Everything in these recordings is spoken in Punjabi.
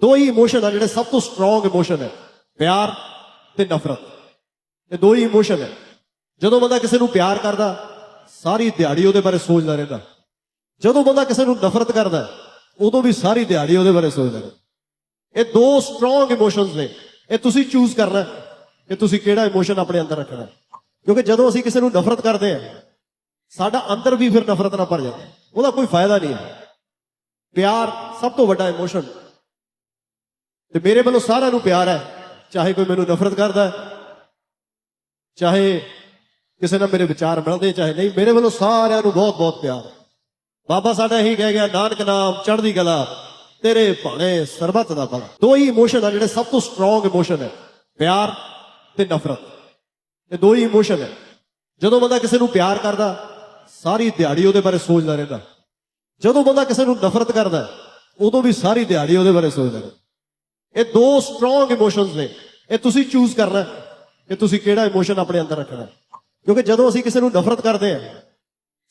ਦੋ ਹੀ ਇਮੋਸ਼ਨ ਆ ਜਿਹੜੇ ਸਭ ਤੋਂ ਸਟਰੋਂਗ ਇਮੋਸ਼ਨ ਹੈ ਪਿਆਰ ਤੇ ਨਫ਼ਰਤ। ਇਹ ਦੋ ਹੀ ਇਮੋਸ਼ਨ ਹੈ ਜਦੋਂ ਬੰਦਾ ਕਿਸੇ ਨੂੰ ਪਿਆਰ ਕਰਦਾ, ਸਾਰੀ ਦਿਹਾੜੀ ਉਹਦੇ ਬਾਰੇ ਸੋਚਦਾ ਰਹਿੰਦਾ। ਜਦੋਂ ਬੰਦਾ ਕਿਸੇ ਨੂੰ ਨਫ਼ਰਤ ਕਰਦਾ, ਉਦੋਂ ਵੀ ਸਾਰੀ ਦਿਹਾੜੀ ਉਹਦੇ ਬਾਰੇ ਸੋਚਦਾ ਰਹਿੰਦਾ। ਇਹ ਦੋ ਸਟਰੋਂਗ ਇਮੋਸ਼ਨਸ ਨੇ। ਇਹ ਤੁਸੀਂ ਚੂਜ਼ ਕਰਨਾ ਕਿ ਤੁਸੀਂ ਕਿਹੜਾ ਇਮੋਸ਼ਨ ਆਪਣੇ ਅੰਦਰ ਰੱਖਣਾ ਕਿਉਂਕਿ ਜਦੋਂ ਅਸੀਂ ਕਿਸੇ ਨੂੰ ਨਫ਼ਰਤ ਕਰਦੇ ਹਾਂ, ਸਾਡਾ ਅੰਦਰ ਵੀ ਫਿਰ ਨਫ਼ਰਤ ਨਾਲ ਭਰ ਜਾਂਦਾ। ਉਹਦਾ ਕੋਈ ਫਾਇਦਾ ਨਹੀਂ ਹੈ। ਪਿਆਰ ਸਭ ਤੋਂ ਵੱਡਾ ਇਮੋਸ਼ਨ ਤੇ ਮੇਰੇ ਵੱਲੋਂ ਸਾਰਿਆਂ ਨੂੰ ਪਿਆਰ ਹੈ। ਚਾਹੇ ਕੋਈ ਮੈਨੂੰ ਨਫ਼ਰਤ ਕਰਦਾ ਚਾਹੇ ਕਿਸੇ ਨਾਲ ਮੇਰੇ ਵਿਚਾਰ ਮਿਲਦੇ ਚਾਹੇ ਨਹੀਂ, ਮੇਰੇ ਵੱਲੋਂ ਸਾਰਿਆਂ ਨੂੰ ਬਹੁਤ ਬਹੁਤ ਪਿਆਰ ਹੈ। ਬਾਬਾ ਸਾਡਾ ਇਹੀ ਕਹਿ ਗਿਆ, ਨਾਨਕ ਨਾਮ ਚੜ੍ਹਦੀ ਕਲਾ, ਤੇਰੇ ਭਾਣੇ ਸਰਬੱਤ ਦਾ ਭਲਾ। ਦੋ ਹੀ ਇਮੋਸ਼ਨ ਆ ਜਿਹੜੇ ਸਭ ਤੋਂ ਸਟਰੋਂਗ ਇਮੋਸ਼ਨ ਹੈ, ਪਿਆਰ ਤੇ ਨਫ਼ਰਤ। ਇਹ ਦੋ ਹੀ ਇਮੋਸ਼ਨ ਹੈ। ਜਦੋਂ ਬੰਦਾ ਕਿਸੇ ਨੂੰ ਪਿਆਰ ਕਰਦਾ, ਸਾਰੀ ਦਿਹਾੜੀ ਉਹਦੇ ਬਾਰੇ ਸੋਚਦਾ ਰਹਿੰਦਾ। ਜਦੋਂ ਬੰਦਾ ਕਿਸੇ ਨੂੰ ਨਫ਼ਰਤ ਕਰਦਾ, ਉਦੋਂ ਵੀ ਸਾਰੀ ਦਿਹਾੜੀ ਉਹਦੇ ਬਾਰੇ ਸੋਚਦਾ ਰਹਿੰਦਾ। ਇਹ ਦੋ ਸਟਰੋਂਗ ਇਮੋਸ਼ਨਸ ਨੇ। ਇਹ ਤੁਸੀਂ ਚੂਜ਼ ਕਰਨਾ ਹੈ ਕਿ ਤੁਸੀਂ ਕਿਹੜਾ ਇਮੋਸ਼ਨ ਆਪਣੇ ਅੰਦਰ ਰੱਖਣਾ ਕਿਉਂਕਿ ਜਦੋਂ ਅਸੀਂ ਕਿਸੇ ਨੂੰ ਨਫ਼ਰਤ ਕਰਦੇ ਹਾਂ,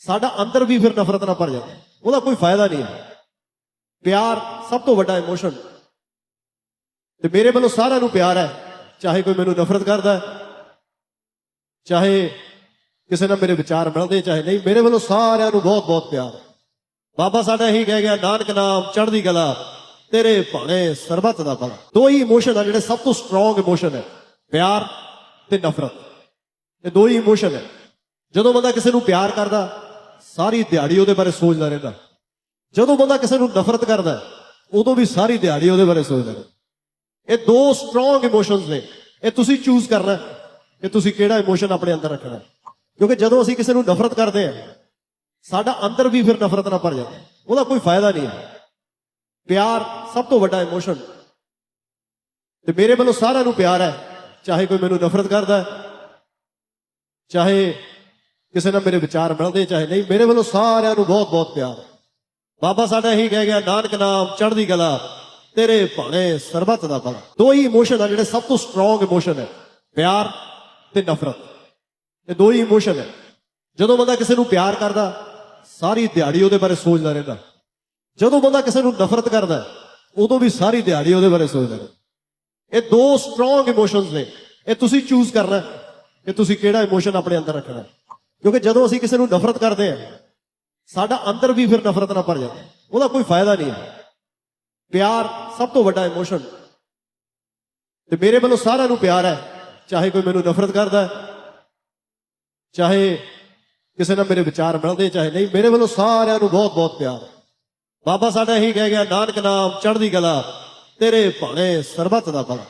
ਸਾਡਾ ਅੰਦਰ ਵੀ ਫਿਰ ਨਫ਼ਰਤ ਨਾਲ ਭਰ ਜਾਂਦਾ ਉਹਦਾ ਕੋਈ ਫਾਇਦਾ ਨਹੀਂ ਹੈ। ਪਿਆਰ ਸਭ ਤੋਂ ਵੱਡਾ ਇਮੋਸ਼ਨ ਤੇ ਮੇਰੇ ਵੱਲੋਂ ਸਾਰਿਆਂ ਨੂੰ ਪਿਆਰ ਹੈ। ਚਾਹੇ ਕੋਈ ਮੈਨੂੰ ਨਫ਼ਰਤ ਕਰਦਾ ਚਾਹੇ ਕਿਸੇ ਨਾਲ ਮੇਰੇ ਵਿਚਾਰ ਮਿਲਦੇ ਚਾਹੇ ਨਹੀਂ, ਮੇਰੇ ਵੱਲੋਂ ਸਾਰਿਆਂ ਨੂੰ ਬਹੁਤ ਬਹੁਤ ਪਿਆਰ ਬਾਬਾ ਸਾਡਾ ਇਹੀ ਕਹਿ ਗਿਆ, ਨਾਨਕ ਨਾਮ ਚੜ੍ਹਦੀ ਕਲਾ ਤੇਰੇ ਭਾਣੇ ਸਰਬੱਤ ਦਾ ਭਲਾ। ਦੋ ਹੀ ਇਮੋਸ਼ਨ ਆ ਜਿਹੜੇ ਸਭ ਤੋਂ ਸਟਰੋਂਗ ਇਮੋਸ਼ਨ ਹੈ ਪਿਆਰ ਤੇ ਨਫ਼ਰਤ। ਇਹ ਦੋ ਹੀ ਇਮੋਸ਼ਨ ਹੈ ਜਦੋਂ ਬੰਦਾ ਕਿਸੇ ਨੂੰ ਪਿਆਰ ਕਰਦਾ, ਸਾਰੀ ਦਿਹਾੜੀ ਉਹਦੇ ਬਾਰੇ ਸੋਚਦਾ ਰਹਿੰਦਾ। ਜਦੋਂ ਬੰਦਾ ਕਿਸੇ ਨੂੰ ਨਫ਼ਰਤ ਕਰਦਾ, ਉਦੋਂ ਵੀ ਸਾਰੀ ਦਿਹਾੜੀ ਉਹਦੇ ਬਾਰੇ ਸੋਚਦਾ ਰਹਿੰਦਾ। ਇਹ ਦੋ ਸਟਰੋਂਗ ਇਮੋਸ਼ਨਸ ਨੇ। ਇਹ ਤੁਸੀਂ ਚੂਜ਼ ਕਰਨਾ ਕਿ ਤੁਸੀਂ ਕਿਹੜਾ ਇਮੋਸ਼ਨ ਆਪਣੇ ਅੰਦਰ ਰੱਖਣਾ ਕਿਉਂਕਿ ਜਦੋਂ ਅਸੀਂ ਕਿਸੇ ਨੂੰ ਨਫ਼ਰਤ ਕਰਦੇ ਹਾਂ, ਸਾਡਾ ਅੰਦਰ ਵੀ ਫਿਰ ਨਫ਼ਰਤ ਨਾਲ ਭਰ ਜਾਂਦਾ ਉਹਦਾ ਕੋਈ ਫਾਇਦਾ ਨਹੀਂ ਹੈ। ਪਿਆਰ ਸਭ ਤੋਂ ਵੱਡਾ ਇਮੋਸ਼ਨ ਤੇ ਮੇਰੇ ਵੱਲੋਂ ਸਾਰਿਆਂ ਨੂੰ ਪਿਆਰ ਹੈ, ਚਾਹੇ ਕੋਈ ਮੈਨੂੰ ਨਫ਼ਰਤ ਕਰਦਾ ਹੈ, ਚਾਹੇ ਕਿਸੇ ਨਾਲ ਮੇਰੇ ਵਿਚਾਰ ਮਿਲਦੇ ਚਾਹੇ ਨਹੀਂ, ਮੇਰੇ ਵੱਲੋਂ ਸਾਰਿਆਂ ਨੂੰ ਬਹੁਤ ਬਹੁਤ ਪਿਆਰ ਹੈ। ਬਾਬਾ ਸਾਡਾ ਇਹੀ ਕਹਿ ਗਿਆ, ਨਾਨਕ ਨਾਮ, ਚੜ੍ਹਦੀ ਕਲਾ, ਤੇਰੇ ਭਾਣੇ ਸਰਬੱਤ ਦਾ ਭਲਾ। ਦੋ ਹੀ ਇਮੋਸ਼ਨ ਆ ਜਿਹੜੇ ਸਭ ਤੋਂ ਸਟਰੋਂਗ ਇਮੋਸ਼ਨ ਹੈ, ਪਿਆਰ ਤੇ ਨਫ਼ਰਤ। ਇਹ ਦੋ ਹੀ ਇਮੋਸ਼ਨ ਹੈ। ਜਦੋਂ ਬੰਦਾ ਕਿਸੇ ਨੂੰ ਪਿਆਰ ਕਰਦਾ, ਸਾਰੀ ਦਿਹਾੜੀ ਉਹਦੇ ਬਾਰੇ ਸੋਚਦਾ ਰਹਿੰਦਾ। ਜਦੋਂ ਬੰਦਾ ਕਿਸੇ ਨੂੰ ਨਫ਼ਰਤ ਕਰਦਾ ਉਦੋਂ ਵੀ ਸਾਰੀ ਦਿਹਾੜੀ ਉਹਦੇ ਬਾਰੇ ਸੋਚਦਾ ਇਹ ਦੋ ਸਟਰੋਂਗ ਇਮੋਸ਼ਨਸ ਨੇ। ਇਹ ਤੁਸੀਂ ਚੂਜ਼ ਕਰਨਾ ਕਿ ਤੁਸੀਂ ਕਿਹੜਾ ਇਮੋਸ਼ਨ ਆਪਣੇ ਅੰਦਰ ਰੱਖਣਾ ਕਿਉਂਕਿ ਜਦੋਂ ਅਸੀਂ ਕਿਸੇ ਨੂੰ ਨਫ਼ਰਤ ਕਰਦੇ ਹਾਂ, ਸਾਡਾ ਅੰਦਰ ਵੀ ਫਿਰ ਨਫ਼ਰਤ ਨਾਲ ਭਰ ਜਾਂਦਾ ਉਹਦਾ ਕੋਈ ਫਾਇਦਾ ਨਹੀਂ ਹੈ। ਪਿਆਰ ਸਭ ਤੋਂ ਵੱਡਾ ਇਮੋਸ਼ਨ ਤੇ ਮੇਰੇ ਵੱਲੋਂ ਸਾਰਿਆਂ ਨੂੰ ਪਿਆਰ ਹੈ। ਚਾਹੇ ਕੋਈ ਮੈਨੂੰ ਨਫ਼ਰਤ ਕਰਦਾ ਚਾਹੇ ਕਿਸੇ ਨਾਲ ਮੇਰੇ ਵਿਚਾਰ ਮਿਲਦੇ ਚਾਹੇ ਨਹੀਂ, ਮੇਰੇ ਵੱਲੋਂ ਸਾਰਿਆਂ ਨੂੰ ਬਹੁਤ ਬਹੁਤ ਪਿਆਰ ਹੈ। ਬਾਬਾ ਸਾਡਾ ਇਹੀ ਕਹਿ ਗਿਆ ਨਾਨਕ ਨਾਮ ਚੜ੍ਹਦੀ ਕਲਾ ਤੇਰੇ ਭਾਣੇ ਸਰਬੱਤ ਦਾ ਭਲਾ।